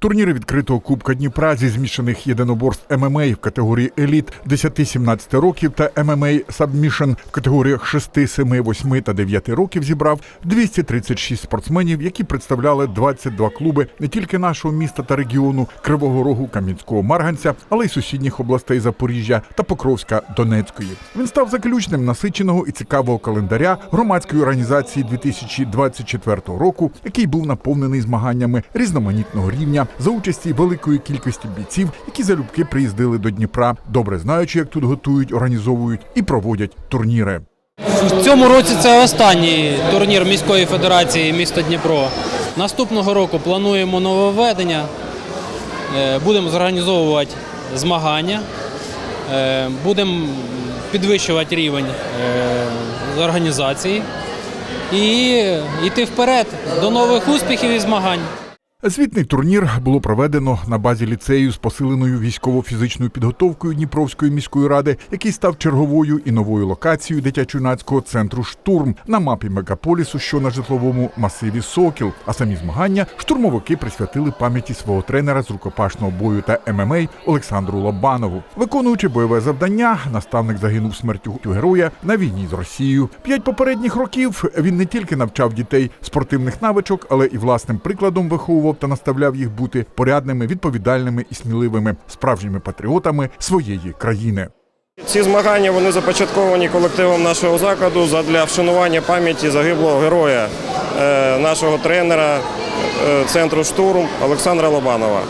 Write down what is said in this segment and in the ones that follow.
Турніри відкритого Кубка Дніпра зі змішаних єдиноборств ММА в категорії еліт 10-17 років та ММА Сабмішн в категоріях 6, 7, 8 та 9 років зібрав 236 спортсменів, які представляли 22 клуби не тільки нашого міста та регіону Кривого Рогу, Кам'янського Марганця, але й сусідніх областей Запоріжжя та Покровська Донецької. Він став заключним насиченого і цікавого календаря громадської організації 2024 року, який був наповнений змаганнями різноманітного рівня за участі великої кількості бійців, які залюбки приїздили до Дніпра, добре знаючи, як тут готують, організовують і проводять турніри. В цьому році це останній турнір міської федерації міста Дніпро. Наступного року плануємо нововведення. Е, Будемо зорганізовувати змагання, Е, будемо підвищувати рівень е, організації і йти вперед до нових успіхів і змагань. Звітний турнір було проведено на базі ліцею з посиленою військово-фізичною підготовкою Дніпровської міської ради, який став черговою і новою локацією дитячо-юнацького центру Штурм на мапі мегаполісу, що на житловому масиві Сокіл. А самі змагання штурмовики присвятили пам'яті свого тренера з рукопашного бою та ММА Олександру Лобанову. Виконуючи бойове завдання, наставник загинув смертю героя на війні з Росією. П'ять попередніх років він не тільки навчав дітей спортивних навичок, але і власним прикладом виховував та наставляв їх бути порядними, відповідальними і сміливими справжніми патріотами своєї країни. Ці змагання вони започатковані колективом нашого закладу задля вшанування пам'яті загиблого героя, е, нашого тренера е, центру штурм Олександра Лобанова.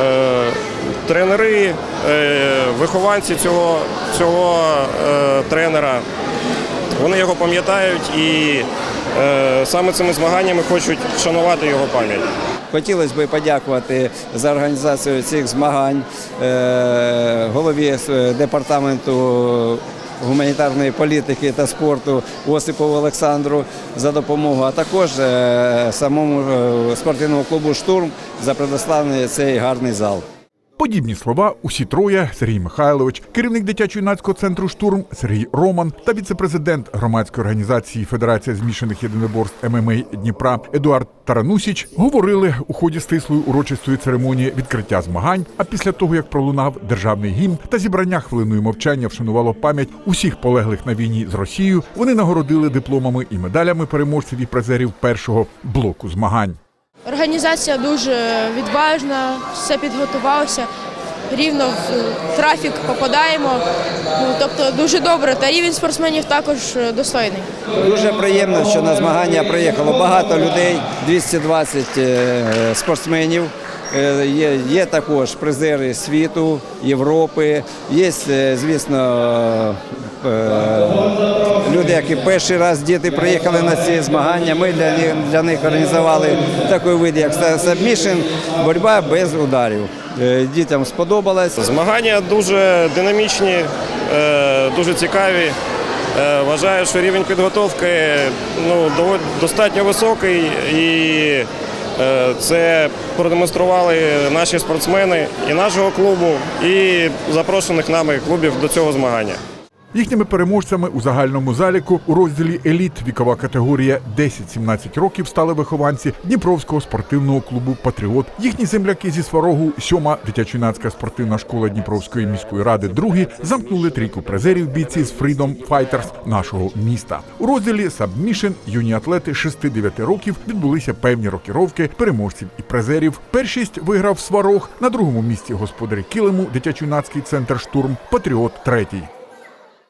Е, Тренери, вихованці цього, цього тренера, вони його пам'ятають і саме цими змаганнями хочуть вшанувати його пам'ять. Хотілося б подякувати за організацію цих змагань е, голові е, департаменту гуманітарної політики та спорту Осипову Олександру за допомогу, а також е, самому спортивному клубу Штурм за предоставлений цей гарний зал. Подібні слова усі троє Сергій Михайлович, керівник дитячо-юнацького центру штурм Сергій Роман та віцепрезидент громадської організації Федерація змішаних єдиноборств ММА Дніпра Едуард Таранусіч говорили у ході стислої урочистої церемонії відкриття змагань. А після того як пролунав державний гімн та зібрання хвилиною мовчання вшанувало пам'ять усіх полеглих на війні з Росією, вони нагородили дипломами і медалями переможців і призерів першого блоку змагань. Організація дуже відважна, все підготувалося. Рівно в трафік попадаємо. Ну, тобто дуже добре. Та рівень спортсменів також достойний. Дуже приємно, що на змагання приїхало багато людей, 220 е, спортсменів. Е, Є, є також призери світу, Європи. Є, е, звісно, е, люди, які перший раз діти приїхали на ці змагання. Ми для них, для них організували такий вид, як сабмішн, боротьба без ударів. Дітям сподобалось. Змагання дуже динамічні, дуже цікаві. Вважаю, що рівень підготовки ну, достатньо високий і це продемонстрували наші спортсмени і нашого клубу, і запрошених нами клубів до цього змагання. Їхніми переможцями у загальному заліку у розділі Еліт вікова категорія 10-17 років стали вихованці Дніпровського спортивного клубу Патріот. Їхні земляки зі Сварогу, сьома дитячо-юнацька спортивна школа Дніпровської міської ради, другі замкнули трійку призерів бійці з Freedom Fighters нашого міста. У розділі Submission юні атлети 6-9 років відбулися певні рокіровки переможців і призерів. Першість виграв Сварог на другому місці господарі килиму дитячо-юнацький центр штурм Патріот третій.